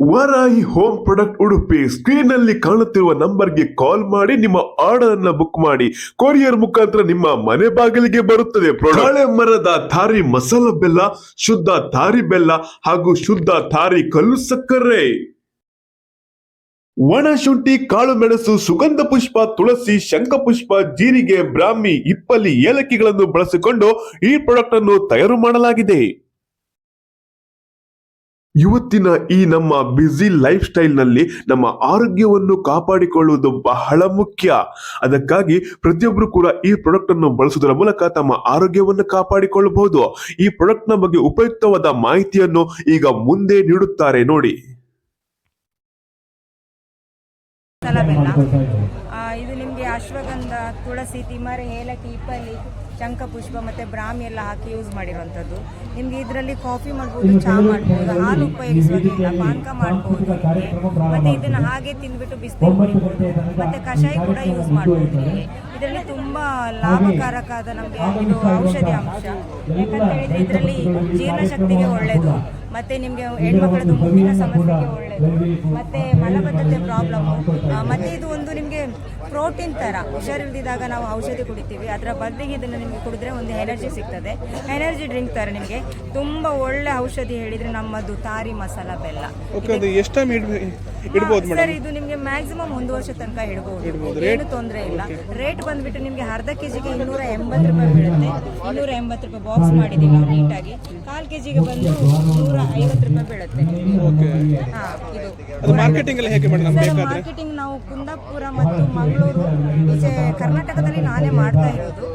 Varahi home product Udupi ಸ್ಕ್ರೀನ್ನಲ್ಲಿ ಕಾಣುತ್ತಿರುವ ನಂಬರ್ಗೆ ಕಾಲ್ ಮಾಡಿ, ನಿಮ್ಮ ಆರ್ಡರ್ ಅನ್ನ ಬುಕ್ ಮಾಡಿ. ಕೊರಿಯರ್ ಮುಖಾಂತರ ನಿಮ್ಮ ಮನೆ ಬಾಗಿಲಿಗೆ ಬರುತ್ತದೆ. ಬಾಳೆ ಮರದ ಥಾರಿ ಮಸಾಲ ಬೆಲ್ಲ, ಶುದ್ಧ ಥಾರಿ ಬೆಲ್ಲ ಹಾಗೂ ಶುದ್ಧ ಥಾರಿ ಕಲ್ಲು ಸಕ್ಕರೆ. ಒಣ ಶುಂಠಿ, ಕಾಳು ಮೆಣಸು, ಸುಗಂಧ ಪುಷ್ಪ, ತುಳಸಿ ಶಂಖಪುಷ್ಪ ಜೀರಿಗೆ, ಬ್ರಾಹ್ಮಿ, ಇಪ್ಪಲಿ, ಏಲಕ್ಕಿಗಳನ್ನು ಬಳಸಿಕೊಂಡು ಈ ಪ್ರಾಡಕ್ಟ್ ಅನ್ನು ತಯಾರು ಮಾಡಲಾಗಿದೆ. ಇವತ್ತಿನ ಈ ನಮ್ಮ ಬ್ಯುಸಿ ಲೈಫ್ ಸ್ಟೈಲ್ನಲ್ಲಿ ನಮ್ಮ ಆರೋಗ್ಯವನ್ನು ಕಾಪಾಡಿಕೊಳ್ಳುವುದು ಬಹಳ ಮುಖ್ಯ. ಅದಕ್ಕಾಗಿ ಪ್ರತಿಯೊಬ್ಬರು ಕೂಡ ಈ ಪ್ರಾಡಕ್ಟ್ ಅನ್ನು ಬಳಸುವುದರ ಮೂಲಕ ತಮ್ಮ ಆರೋಗ್ಯವನ್ನು ಕಾಪಾಡಿಕೊಳ್ಳಬಹುದು. ಈ ಪ್ರಾಡಕ್ಟ್ನ ಬಗ್ಗೆ ಉಪಯುಕ್ತವಾದ ಮಾಹಿತಿಯನ್ನು ಈಗ ಮುಂದೆ ನೀಡುತ್ತಾರೆ. ನೋಡಿ ಮಸಾಲ ಬೆಲ್ಲ ಆ, ಇದು ನಿಮಗೆ ಅಶ್ವಗಂಧ ತುಳಸಿ ತಿಮರೆ ಏಲಕ್ಕಿ ಇಪ್ಪಲ್ಲಿ ಶಂಖಪುಷ್ಪ ಮತ್ತೆ ಬ್ರಾಹ್ಮಿ ಎಲ್ಲ ಹಾಕಿ ಯೂಸ್ ಮಾಡಿರುವಂಥದ್ದು. ನಿಮಗೆ ಇದರಲ್ಲಿ ಕಾಫಿ ಮಾಡ್ಬೋದು ಚಹಾ ಮಾಡ್ಬೋದು ಹಾಲು ಉಪಯೋಗಿಸುವಾಗಿಲ್ಲ ಪಾನಕ ಮಾಡ್ಬೋದು. ಮತ್ತೆ ಇದನ್ನ ಹಾಗೆ ತಿಂದ್ಬಿಟ್ಟು ಬಿಸಿಲು ಕುಡಿಬೋದು. ಮತ್ತು ಕಷಾಯ ಕೂಡ ಯೂಸ್ ಮಾಡ್ಬೋದು. ಇದರಲ್ಲಿ ತುಂಬ ಆದ ನಮಗೆ ಇದು ಔಷಧಿ ಅಂಶ. ಯಾಕಂತ ಹೇಳಿದ್ರೆ ಇದರಲ್ಲಿ ಜೀರ್ಣಶಕ್ತಿಗೆ ಒಳ್ಳೆಯದು ಮತ್ತೆ ನಿಮಗೆ ಹೆಣ್ಮಕ್ಳದ್ದು ಮುಂದಿನ ಸಮಸ್ಯೆಗೆ ಒಳ್ಳೆಯದು ಮತ್ತೆ ಮಲಬದ್ಧತೆ ಪ್ರಾಬ್ಲಮ್ಮು ಮತ್ತೆ ಇದು ಒಂದು ನಿಮಗೆ ಪ್ರೋಟೀನ್ ಥರ ಹುಷಾರಿಲ್ದಿದ್ದಾಗ ನಾವು ಔಷಧಿ ಕುಡಿತೀವಿ. ಅದರ ಬದಲಿಗೆ ಇದನ್ನು ನಿಮಗೆ ಕುಡಿದ್ರೆ ಒಂದು ಎನರ್ಜಿ ಸಿಗ್ತದೆ. ಎನರ್ಜಿ ಡ್ರಿಂಕ್ ಥರ ನಿಮಗೆ. ತುಂಬ ಒಳ್ಳೆ ಔಷಧಿ ಹೇಳಿದರೆ ನಮ್ಮದು ತಾರಿ ಮಸಾಲ ಬೆಲ್ಲ. ಸರ್ ಇದು ನಿಮಗೆ ಮ್ಯಾಕ್ಸಿಮಮ್ ಒಂದು ವರ್ಷ ತನಕ ಇಡಬಹುದು ಏನು ತೊಂದರೆ ಇಲ್ಲ. ರೇಟ್ ಬಂದ್ಬಿಟ್ಟು ನಿಮಗೆ ಅರ್ಧ ಕೆಜಿಗೆ ಇನ್ನೂರ ಎಂಬತ್ತು ರೂಪಾಯಿ ಬೀಳುತ್ತೆ. ಇನ್ನೂರ ಎಂಬತ್ತು ರೂಪಾಯಿ ಬಾಕ್ಸ್ ಮಾಡಿದ್ದೀವಿ ನಾವು ನೀಟಾಗಿ ಕಾಲು ಕೆಜಿಗೆ ಬಂದು ನೂರ ಐವತ್ತು ರೂಪಾಯಿ ಬೀಳುತ್ತೆ. ಓಕೆ ಹಾ ಇದು. ಅದು ಮಾರ್ಕೆಟಿಂಗ್ ಎಲ್ಲ ಹೇಗೆ ಮೇಡಮ್ ನಮ್ಗೆ ಸರ್ ಬೇಕಾದ್ರೆ? ಮಾರ್ಕೆಟಿಂಗ್ ನಾವು ಕುಂದಾಪುರ ಮತ್ತು ಮಂಗಳೂರು ಈಚೆ ಕರ್ನಾಟಕದಲ್ಲಿ ನಾನೇ ಮಾಡ್ತಾ ಇರೋದು.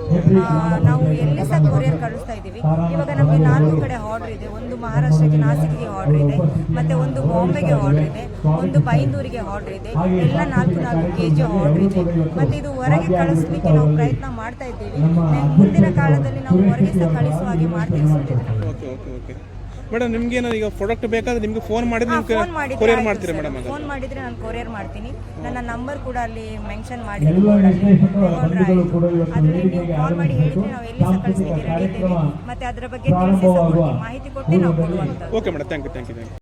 ನಾವು ಎಲ್ಲಿ ಸಹ ಕೊರಿಯರ್ ಕಳಿಸ್ತಾ ಇದ್ದೀವಿ. ಇವಾಗ ನಮಗೆ ನಾಲ್ಕು ಕಡೆ ಆರ್ಡರ್ ಇದೆ. ಒಂದು ಮಹಾರಾಷ್ಟ್ರಕ್ಕೆ ನಾಸಿಕ್ಗೆ ಆರ್ಡರ್ ಇದೆ, ಮತ್ತೆ ಒಂದು ಬಾಂಬೆಗೆ ಆರ್ಡರ್ ಇದೆ, ಒಂದು ಬೈಂದೂರಿಗೆ ಆರ್ಡರ್ ಇದೆ, ಎಲ್ಲ ನಾಲ್ಕು ನಾಲ್ಕು ಕೆ ಜಿ ಆರ್ಡರ್ ಇದೆ. ಮತ್ತೆ ಇದು ಹೊರಗೆ ಕಳಿಸ್ಲಿಕ್ಕೆ ನಾವು ಪ್ರಯತ್ನ ಮಾಡ್ತಾ ಇದ್ದೀವಿ. ಮುಂದಿನ ಕಾಲದಲ್ಲಿ ನಾವು ಹೊರಗೆ ಸಹ ಕಳಿಸುವ ಹಾಗೆ ಮಾಡ್ತೀವಿ. ಮೇಡಮ್ ನಿಮ್ಗೆ ಏನೋ ಈಗ ಪ್ರಾಡಕ್ಟ್ ಬೇಕಾದ್ರೆ ನಿಮ್ಗೆ ಫೋನ್ ಮಾಡಿದ್ರೆ ಫೋನ್ ಮಾಡಿದ್ರೆ ಕೊರಿಯರ್ ಮಾಡ್ತೀರಾ ಮೇಡಮ್ ಫೋನ್ ಮಾಡಿದ್ರೆ ನಾನು ಕೊರಿಯರ್ ಮಾಡ್ತೀನಿ. ನನ್ನ ನಂಬರ್ ಕೂಡ ಅಲ್ಲಿ ಮೆನ್ಷನ್ ಮಾಡಿ. ಅದ್ರಲ್ಲಿ ನೀವು ಕಾಲ್ ಮಾಡಿ ಹೇಳಿದ್ರೆ ನಾವು ಎಲ್ಲಿ ಕಳಿಸ್ಲಿಕ್ಕೆ ರೆಡಿ ಇದ್ದೇವೆ ಮತ್ತೆ ಅದರ ಬಗ್ಗೆ ತಿಳಿಸಿ ಮಾಹಿತಿ ಕೊಡ್ತೀನಿ ನಾವು ಕೊಡುವಂಥದ್ದು. Okay madam thank you thank you thank you